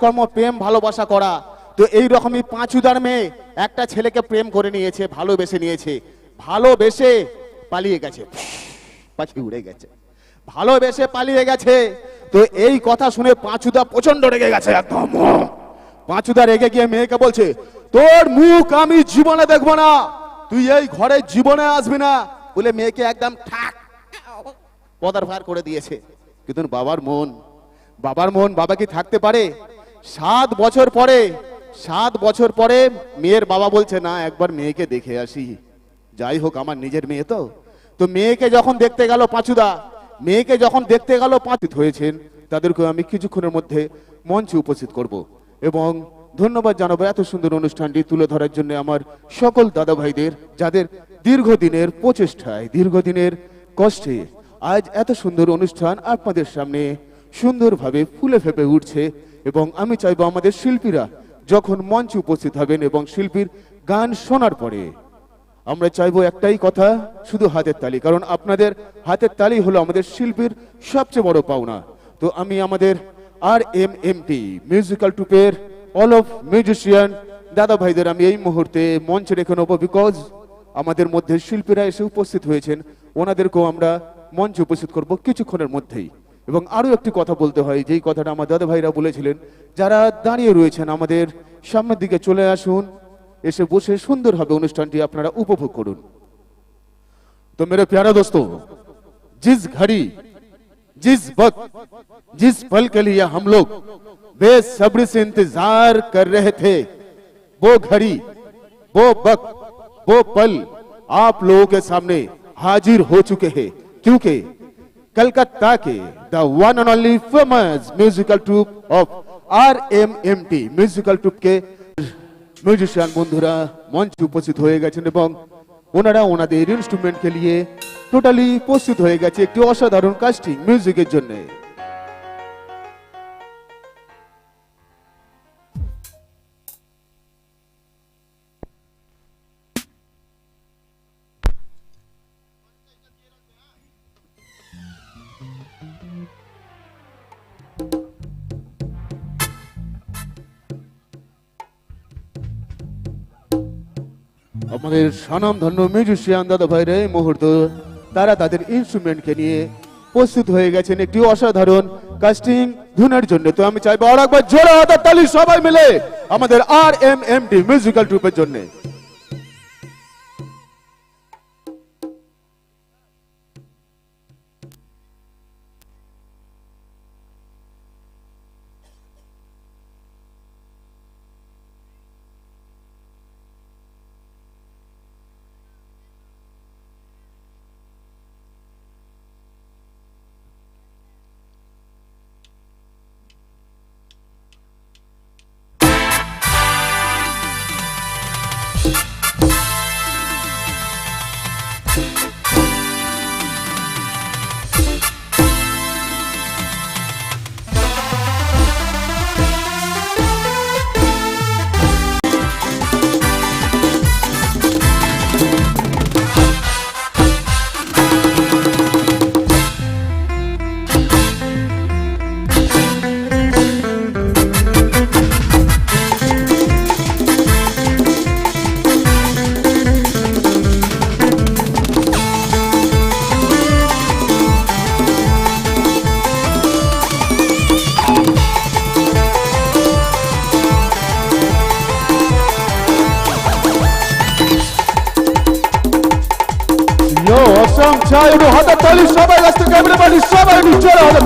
কর্ম প্রেম, ভালোবাসা করা। তো এই রকমই পাঁচুদার মেয়ে একটা ছেলেকে প্রেম করে নিয়েছে, ভালোবেসে নিয়েছে। ভালোবেসে পালিয়ে গেছে। পাখি উড়ে গেছে। ভালোবেসে পালিয়ে গেছে। তো এই কথা শুনে পাঁচুদা প্রচণ্ড রেগে গেছে একদম। পাঁচুদা রেগে গিয়ে মেয়েকে বলছে, তোর মুখ আমি জীবনে দেখব না। তুই এই ঘরে জীবনে আসবি না। বলে মেয়েকে একদম ঠাক পদার ভার করে দিয়েছে। কিন্তু বাবার মন বাবার মন বাবা কি থাকতে পারে? সাত বছর পরে, সাত বছর পরে মেয়ের বাবা বলছে, না, একবার মেয়েকে দেখে আসি। যাই হোক, আমার নিজের মেয়ে তো। তো মেয়েকে যখন দেখতে গেল পাঁচুদা, মেয়েকে যখন দেখতে গেল পাঁচিত হয়েছেন তাদেরকে আমি কিছুক্ষণের মধ্যে মঞ্চে উপস্থিত করব। এবং ধন্যবাদ জানাব এত সুন্দর অনুষ্ঠানটি তুলে ধরার জন্য আমার সকল দাদা ভাইদের যাদের দীর্ঘদিনের প্রচেষ্টায়, দীর্ঘদিনের কষ্টে আজ এত সুন্দর অনুষ্ঠান আপনাদের সামনে সুন্দরভাবে ফুলে ফেপে উঠছে এবং আমি চাইব আমাদের শিল্পীরা যখন মঞ্চে উপস্থিত হবেন এবং শিল্পীর গান শোনার পরে, আমরা চাইব একটাই কথা, শুধু হাতের তালি, কারণ আপনাদের হাতের তালি হলো আমাদের শিল্পীর সবচেয়ে বড় পাওনা। তো আমি আমাদের R M M T musical ট্রুপের all of musician দাদা ভাইদের আমি এই মুহূর্তে মঞ্চে রেখে নেব বিকজ আমাদের মধ্যে শিল্পীরা এসে উপস্থিত হয়েছেন। ওনাদেরকেও আমরা মঞ্চে উপস্থিত করব কিছুক্ষণের মধ্যেই। এবং আরো একটি কথা বলতে হয় যেই কথাটা আমার দাদা ভাইরা বলেছিলেন যারা দাঁড়িয়ে রয়েছেন আমাদের সামনের দিকে চলে আসুন এসে বসে সুন্দরভাবে অনুষ্ঠানটি আপনারা উপভোগ করুন तो मेरे प्यारे दोस्तों जिस घड़ी जिस वक्त जिस पल के लिए हम लोग बेसब्री से इंतजार कर रहे थे वो घड़ी वो वक्त वो पल आप लोगों के सामने हाजिर हो चुके हैं क्योंकि Calcutta ke the one and only famous musical troupe of RMMT musical troupe কে মিউজিশিয়ান বন্ধুরা, মঞ্চে উপস্থিত হয়ে গেছেন এবং ওনারা ওনাদের ইনস্ট্রুমেন্ট খেলিয়ে টোটালি প্রস্তুত হয়ে গেছে একটি অসাধারণ কাস্টিং মিউজিকের জন্য। আমাদের সনাম স্বনামধন্য মিউজিশিয়ান দাদা ভাইরা এই মুহূর্ত। তারা তাদের ইনস্ট্রুমেন্টকে নিয়ে প্রস্তুত হয়ে গেছেন একটি অসাধারণ কাস্টিং ধুনের জন্য। তো আমি চাইব আর একবার জোরে হাতার তালি সবাই মিলে আমাদের R M M D musical ট্রুপের জন্য।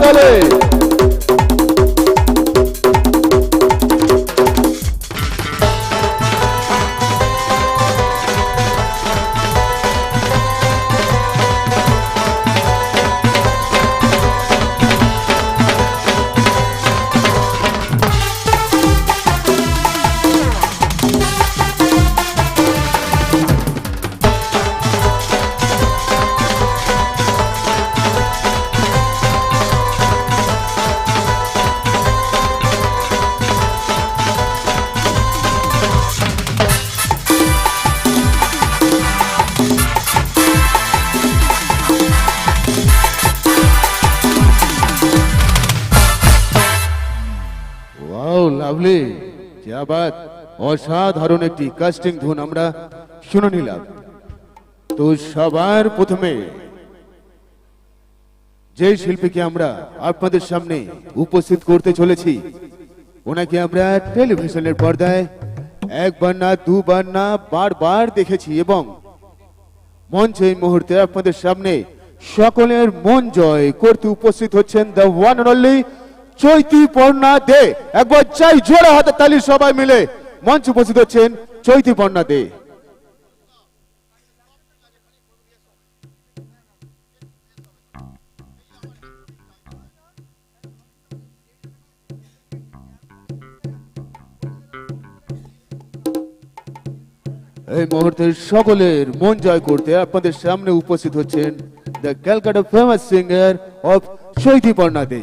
জোরে তালি লাভলি অসাধারণ একটি কাস্টিং ধুন আমরা শুনে নিলাম। তো সবার প্রথমে যে শিল্পীকে আমরা আপনাদের সামনে উপস্থিত করতে চলেছি, ওনাকে আমরা টেলিভিশনের পর্দায় একবার না, দুবার না, বারবার দেখেছি এবং মঞ্চে এই মুহূর্তে আপনাদের সামনে সকলের মন জয় করতে উপস্থিত হচ্ছেন the one only Chaiti Parna De. একবার চাই জোড়া হাতে তালি সবাই মিলে। মঞ্চ উপস্থিত হচ্ছেন চৈতি পর্ণা দে। এই মুহূর্তে সকলের মন জয় করতে আপনাদের সামনে উপস্থিত হচ্ছেন the Calcutta famous singer of Chaiti Parna De.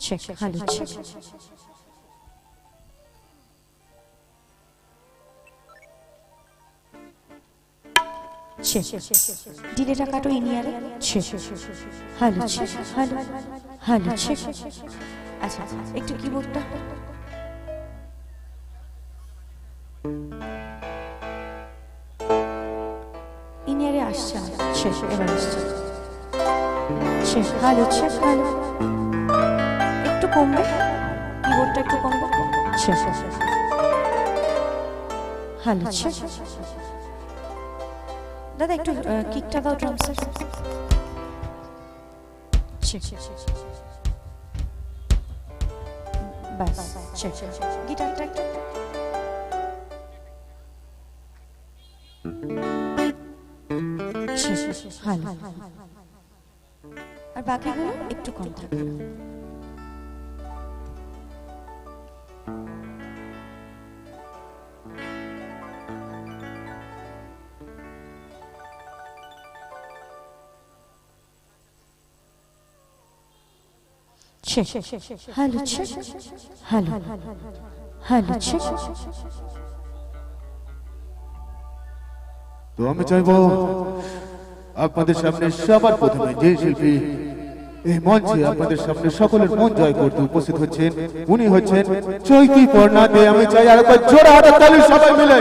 Check hello check check ডিলেটা কাটো ইনিয়ারে check hello check hello hello check আচ্ছা একটু কিবোর্ডটা ইনিয়ারে আসছে চেক এবার আসছে। হ্যালো চেক হ্যালো একটু কমবে? কিবোর্ডটা একটু কমবে? হ্যালো দাদা একটু কিকটা দাও ড্রামসের চেক গিটারটা একটু আর বাকিগুলো? একটু কম থাকবে check hello check hello hello check তো আমি চাইব আপনাদের সামনে সবার প্রথমে যে শিল্পী এই মঞ্চে আপনাদের সামনে সকলের মন জয় করতে উপস্থিত হচ্ছেন। উনি হচ্ছেন চৈতি পর্ণাতে আমি চাই আর একবার জোড়া হাতে তালি সবাই মিলে।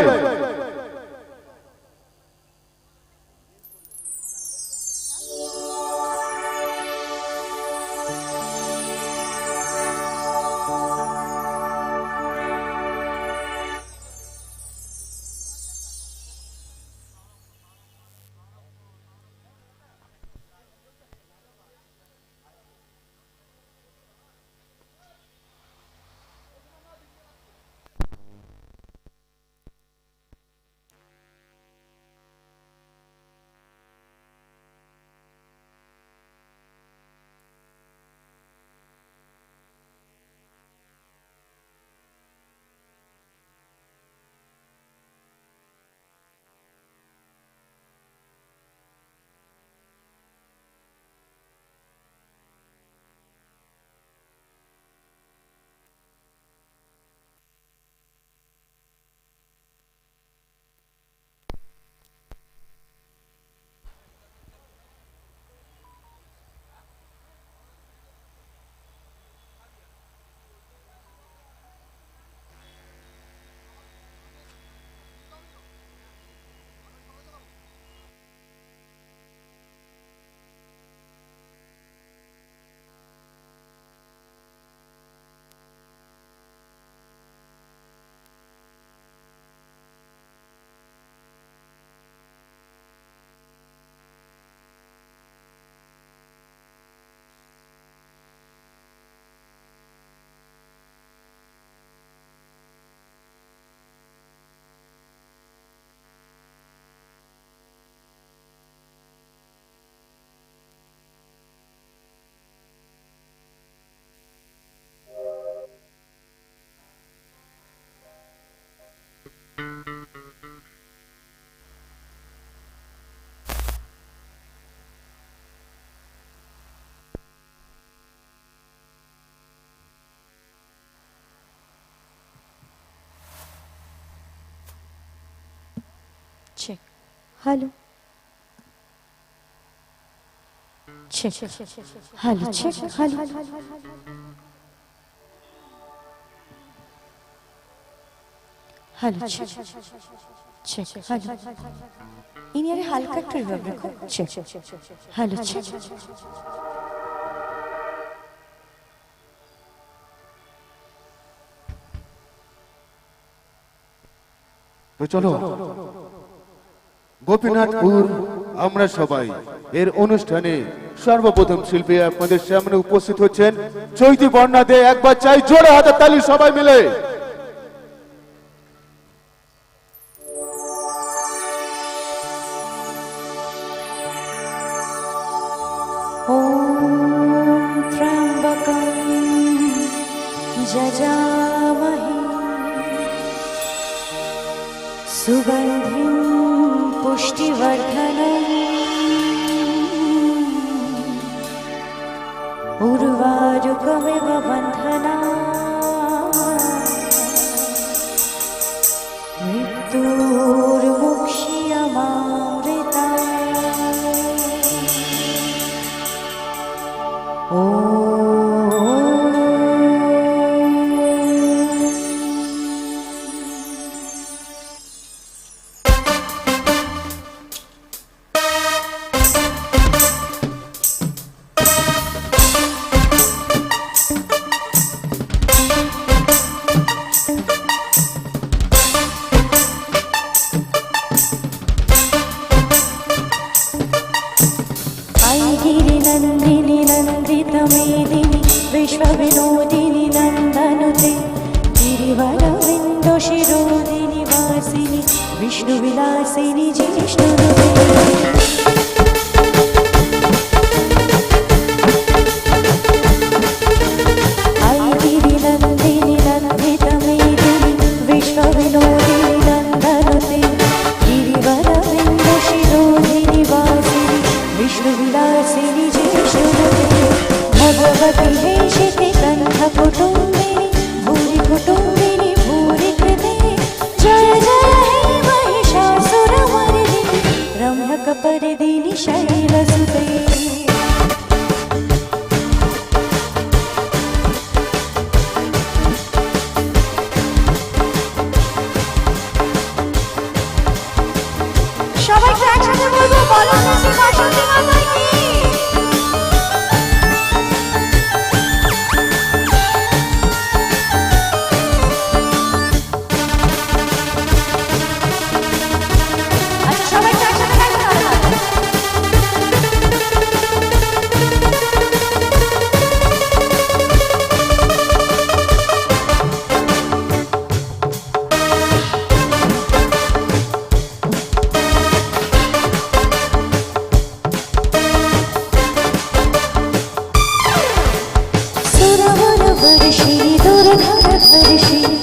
Hello check hello check hello hello check check hello ইনি আরে হালকা একটু রিভার্ব রাখো চেক হ্যালো চেক তো চলো গোপীনাথপুর আমরা সবাই এর অনুষ্ঠানে সর্বপ্রথম শিল্পী আপনাদের সামনে উপস্থিত হচ্ছেন চৈতি বর্ণা দে একবার চাই জোরে হাতে তালি সবাই মিলে ॐ त्र्यम्बकं जजामहे सुगन्धिं पुष्टिवर्धनम् उर्वारुकमिव बन्धना। मृत्युर्मुक्ष्यमामृता నందిని నందిని నందిత మేదిని విశ్వ వినోదిని నందనుతే. గిరివర విందు శిరోదిని వాసిని విష్ణు విలాసిని జ్యేష్ఠుడు विष्णुविलासिनि जय भगवति हेषिति कण्ठपुटो বলো না সে বসন্তের মতো। vou vestir